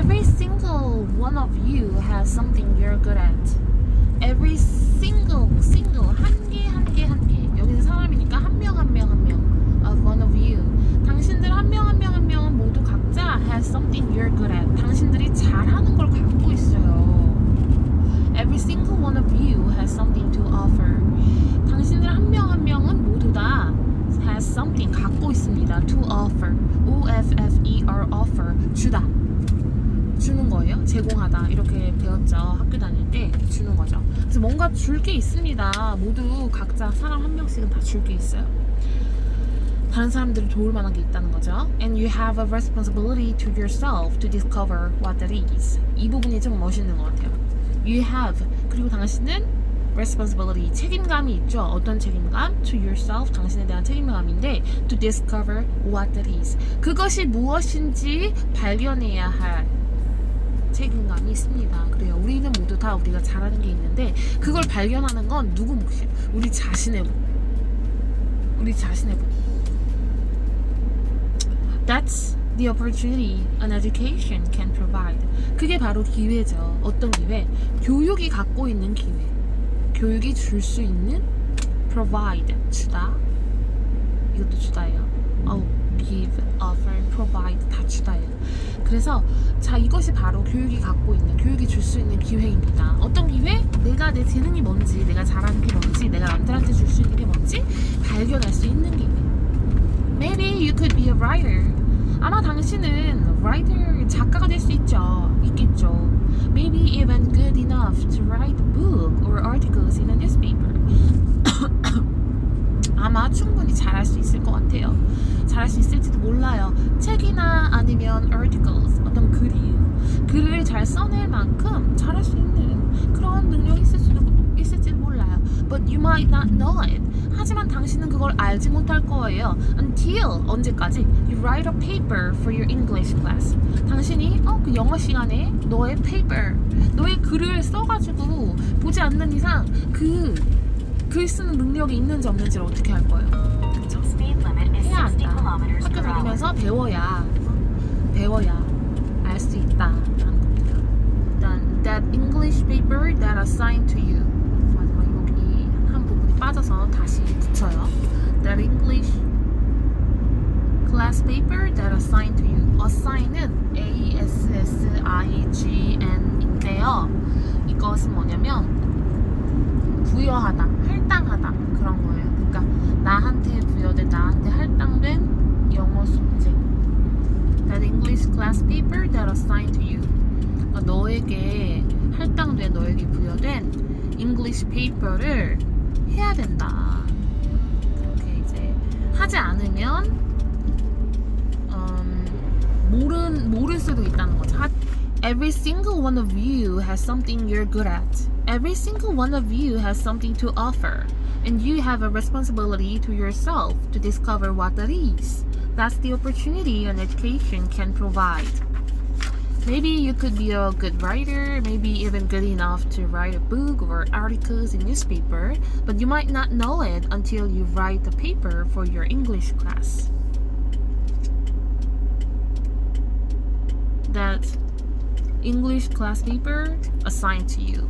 every single one of you has something you're good at. Every single single 한 개 한 개 한 개 여기서 사람이니까 한 명 한 명 한 명 of one of you. 당신들 한 명 한 명 한 명은 모두 각자 has something you're good at. 당신들이 잘하는 걸 갖고 있어요. Every single one of you has something to offer. 당신들 한 명 한 명은 모두 다 has something 갖고 있습니다. To offer. O F F E R offer. 주다. 제공하다. 이렇게 배웠죠. 학교 다닐 때 주는 거죠. 그래서 뭔가 줄 게 있습니다. 모두 각자 사람 한 명씩은 다 줄 게 있어요. 다른 사람들을 도울 만한 게 있다는 거죠. And you have a responsibility to yourself to discover what that is. 이 부분이 좀 멋있는 것 같아요. You have 그리고 당신은 responsibility 책임감이 있죠. 어떤 책임감? To yourself 당신에 대한 책임감인데 to discover what that is. 그것이 무엇인지 발견해야 할 책임감이 있습니다. 그래요. 우리는 모두 다 우리가 잘하는 게 있는데 그걸 발견하는 건 누구 몫이에요? 우리 자신의 몫. 우리 자신의 몫. That's the opportunity an education can provide. 그게 바로 기회죠. 어떤 기회? 교육이 갖고 있는 기회. 교육이 줄 수 있는 provide 주다. 이것도 주다예요. Oh, give, offer, provide 다 주다예요. 그래서 자 이것이 바로 교육이 갖고 있는 교육이 줄 수 있는 기회입니다. 어떤 기회? 내가 내 재능이 뭔지, 내가 잘하는 게 뭔지, 내가 남들한테 줄 수 있는 게 뭔지 발견할 수 있는 기회. Maybe you could be a writer. 아마 당신은 writer 작가가 될 수 있죠. 있겠죠. Maybe even good enough to write a book or articles in a newspaper. 아마 충분히 잘할 수 있을 것 같아요. 잘할 수 있을지도 몰라요. 책이나 아니면 articles 어떤 글이 글을 잘 써낼 만큼 잘할 수 있는 그런 능력이 있을 수도 있을지도 몰라요. But you might not know it. 하지만 당신은 그걸 알지 못할 거예요. Until 언제까지? You write a paper for your English class. 당신이 어, 그 영어 시간에 너의 paper, 너의 글을 써가지고 보지 않는 이상 그 글 쓰는 능력이 있는지 없는지를 어떻게 알 거예요? 그렇죠? 해야 60 한다. 학교 hour. 다니면서 배워야 배워야 알 수 있다 라는 겁니다. 일단 that English paper that assigned to you 마지막 여기 한 부분이 빠져서 다시 붙여요. That English class paper that assigned to you. assign은 A S S I G N인데요. 이것은 뭐냐면 부여하다, 할당하다 그런 거예요. 그러니까 나한테 부여된 나한테 숙제. That English class paper that assigned to you. 그러니까 너에게 할당된 너에게 부여된 English paper를 해야 된다. 이렇게 이제 하지 않으면 음, 모른 모를 수도 있다는 거죠. 하- Every single one of you has something you're good at. Every single one of you has something to offer. And you have a responsibility to yourself to discover what that is. That's the opportunity an education can provide. Maybe you could be a good writer, maybe even good enough to write a book or articles in newspaper, but you might not know it until you write a paper for your English class. That English class paper assigned to you.